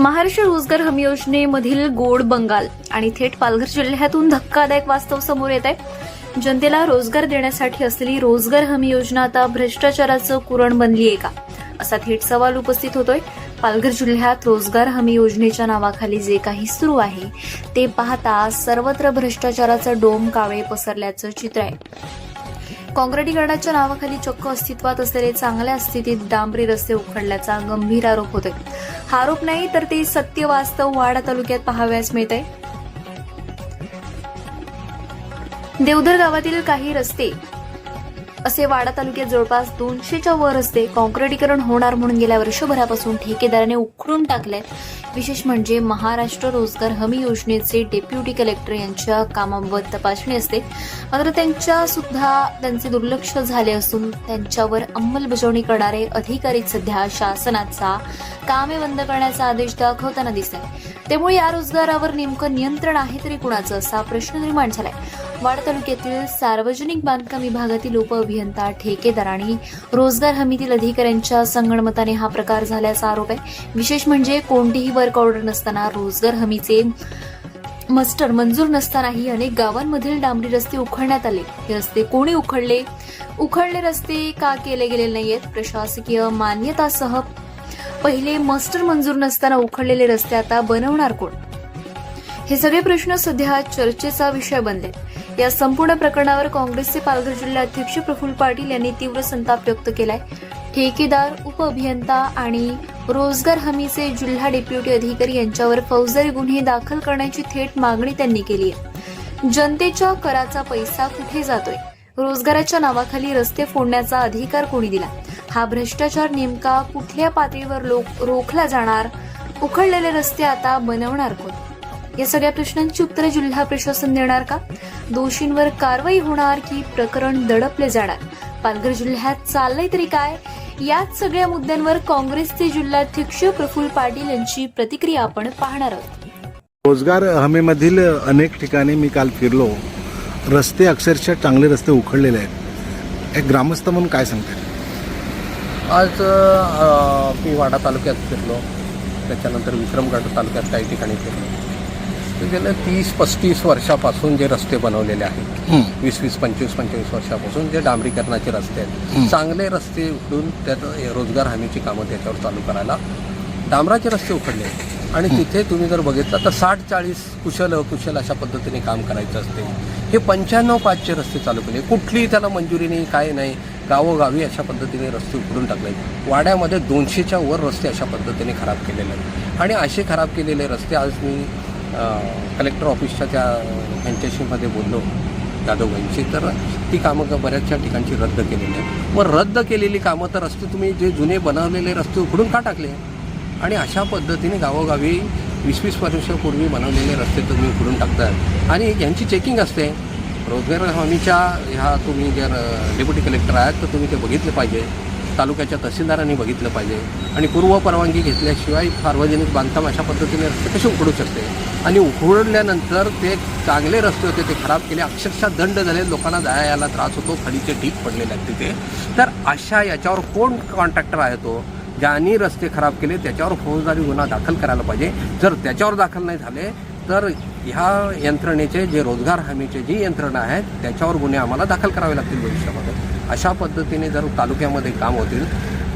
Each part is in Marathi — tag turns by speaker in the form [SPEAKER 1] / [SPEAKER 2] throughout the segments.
[SPEAKER 1] महाराष्ट्र रोजगार हमी योजनेमधील गोड बंगाल आणि थेट पालघर जिल्ह्यातून धक्कादायक वास्तव समोर येत आहे. जनतेला रोजगार देण्यासाठी असलेली रोजगार हमी योजना आता भ्रष्टाचाराचं कुरण बनली आहे का? असा थेट सवाल उपस्थित होतोय. पालघर जिल्ह्यात रोजगार हमी योजनेच्या नावाखाली जे काही सुरू आहे ते पाहता सर्वत्र भ्रष्टाचाराचं डोम कावे पसरल्याचं चित्र आहे. काँक्रिटीकरणाच्या नावाखाली चक्क अस्तित्वात असलेले चांगल्या स्थितीत डांबरी रस्ते उखडल्याचा गंभीर आरोप होतोय. हा आरोप नाही तर ते सत्य वास्तव वाडा तालुक्यात पाहाव्यास मिळत आहे देवधर गावातील काही रस्ते असे वाडा तालुक्यात जवळपास दोनशेच्या वर रस्ते काँक्रिटीकरण होणार म्हणून गेल्या वर्षभरापासून ठेकेदाराने उखडून टाकले विशेष म्हणजे महाराष्ट्र रोजगार हमी योजनेचे डेप्युटी कलेक्टर यांच्या कामाबाबत तपासणी असते. मात्र त्यांच्या सुद्धा त्यांचे दुर्लक्ष झाले असून त्यांच्यावर अंमलबजावणी करणारे अधिकारी सध्या शासनाचा कामे बंद करण्याचा आदेश दाखवताना दिसत आहे त्यामुळे या रोजगारावर नेमकं नियंत्रण आहे तरी कुणाचं असा प्रश्न निर्माण झालाय. वाड तालुक्यातील सार्वजनिक बांधकाम विभागातील उपअभियंता ठेकेदार आणि रोजगार हमीतील अधिकाऱ्यांच्या संगणमताने हा प्रकार झाल्याचा आरोप आहे. विशेष म्हणजे कोणतीही वर्क ऑर्डर नसताना रोजगार हमीचे मस्टर मंजूर नसतानाही अनेक गावांमधील डांबरी रस्ते उखडण्यात आले. हे रस्ते कोणी उखडले? उखडले रस्ते का केले गेलेले नाहीयेत? प्रशासकीय मान्यतासह पहिले मस्टर मंजूर नसताना उखडलेले रस्ते आता बनवणार कोण? हे सगळे प्रश्न सध्या चर्चेचा विषय बनले या संपूर्ण प्रकरणावर काँग्रेसचे पालघर जिल्हा अध्यक्ष प्रफुल्ल पाटील यांनी तीव्र संताप व्यक्त केलाय. ठेकेदार उपअभियंता आणि रोजगार हमीचे जिल्हा डेप्युटी अधिकारी यांच्यावर फौजदारी गुन्हे दाखल करण्याची थेट मागणी त्यांनी केली आहे. जनतेच्या कराचा पैसा कुठे जातोय? रोजगाराच्या नावाखाली रस्ते फोडण्याचा अधिकार कोणी दिला? हा भ्रष्टाचार नेमका कुठल्या पातळीवर लोक रोखला जाणार? उखडलेले रस्ते आता बनवणार कोण? या सगळ्या प्रश्नांची उत्तरं जिल्हा प्रशासन देणार का? दोषींवर कारवाई होणार की प्रकरण दडपले जाणार? पालघर जिल्ह्यात चाललंय तरी काय? याच सगळ्या मुद्द्यांवर काँग्रेसचे जिल्हाध्यक्ष प्रफुल्ल पाटील यांची प्रतिक्रिया आपण पाहणार आहोत.
[SPEAKER 2] रोजगार हमीमधील अनेक ठिकाणी मी काल फिरलो. रस्ते अक्षरशः चांगले रस्ते उखडलेले आहेत. एक ग्रामस्थ म्हणून काय सांगते
[SPEAKER 3] आज अ, मी वाडा तालुक्यात फिरलो. त्याच्यानंतर विक्रमगड तालुक्यात काही ठिकाणी फिरलो. गेल्या तीस पस्तीस वर्षापासून जे रस्ते बनवलेले आहेत वीस वीस पंचवीस पंचवीस वर्षापासून जे डांबरीकरणाचे रस्ते आहेत चांगले रस्ते उखडून त्यात रोजगार हमीची कामं त्याच्यावर चालू करायला डांबराचे रस्ते उखडले आहेत. आणि तिथे तुम्ही जर बघितलं तर साठ चाळीस कुशल अकुशल अशा पद्धतीने काम करायचं असते. हे पंच्याण्णव पाचचे रस्ते चालू केले. कुठलीही त्याला मंजुरी नाही काय नाही गावोगावी अशा पद्धतीने रस्ते उखडून टाकले. वाड्यामध्ये दोनशेच्या वर रस्ते अशा पद्धतीने खराब केलेले आहेत. आणि असे खराब केलेले रस्ते आज मी कलेक्टर ऑफिसच्या त्या ह्यांच्याशीमध्ये बोललो. जाधव यांची तर ती कामं बऱ्याचशा ठिकाणची रद्द केलेली आहेत. मग रद्द केलेली कामं तर रस्ते तुम्ही जे जुने बनवलेले रस्ते उघडून का टाकले? आणि अशा पद्धतीने गावोगावी वीस वीस वर्षापूर्वी बनवलेले रस्ते तुम्ही उघडून टाकतात आणि यांची चेकिंग असते. रोजगार हमीच्या ह्या तुम्ही जर डेप्युटी कलेक्टर आहात तर तुम्ही ते बघितले पाहिजे. तालुक्याच्या तहसीलदारांनी बघितलं पाहिजे आणि पूर्व परवानगी घेतल्याशिवाय सार्वजनिक बांधकाम अशा पद्धतीने रस्ते कसे उघडू शकते? आणि उघडल्यानंतर ते चांगले रस्ते होते ते खराब केले अक्षरशः दंड झाले लोकांना जाया यायला त्रास होतो खडीचे ढीक पडलेले आहेत तिथे. तर अशा याच्यावर कोण कॉन्ट्रॅक्टर आहे तो? ज्यांनी रस्ते खराब केले त्याच्यावर फौजदारी गुन्हा दाखल करायला पाहिजे. जर त्याच्यावर दाखल नाही झाले तर ह्या यंत्रणेचे जे रोजगार हमीचे जी यंत्रणा आहेत त्याच्यावर गुन्हे आम्हाला दाखल करावे लागतील भविष्यामध्ये. अशा पद्धतीने जर तालुक्यामध्ये काम होतील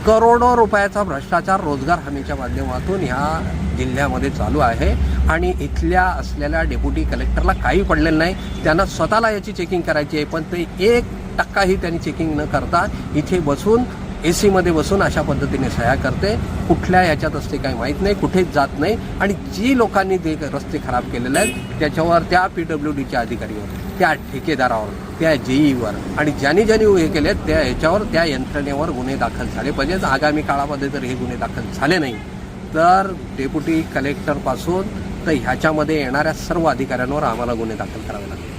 [SPEAKER 3] करोडो रुपयाचा भ्रष्टाचार रोजगार हमीच्या माध्यमातून ह्या जिल्ह्यामध्ये चालू आहे. आणि इथल्या असलेल्या डेप्युटी कलेक्टरला काही पडलेलं नाही. त्यांना स्वतःला याची चेकिंग करायची आहे पण ते एक टक्काही त्यांनी चेकिंग न करता इथे बसून ए सीमध्ये बसून अशा पद्धतीने सह्या करते. कुठल्या याच्यात असते काही माहीत नाही कुठेच जात नाही. आणि जी लोकांनी ते रस्ते खराब केलेले आहेत त्याच्यावर त्या पी डब्ल्यू डीच्या अधिकारीवर त्या ठेकेदारावर त्या जेईवर आणि ज्यांनी ज्यांनी हे केले त्या ह्याच्यावर त्या यंत्रणेवर गुन्हे दाखल झाले पाहिजेत. आगामी काळामध्ये जर हे गुन्हे दाखल झाले नाही तर डेप्युटी कलेक्टरपासून तर ह्याच्यामध्ये येणाऱ्या सर्व अधिकाऱ्यांवर आम्हाला गुन्हे दाखल करावे लागतील.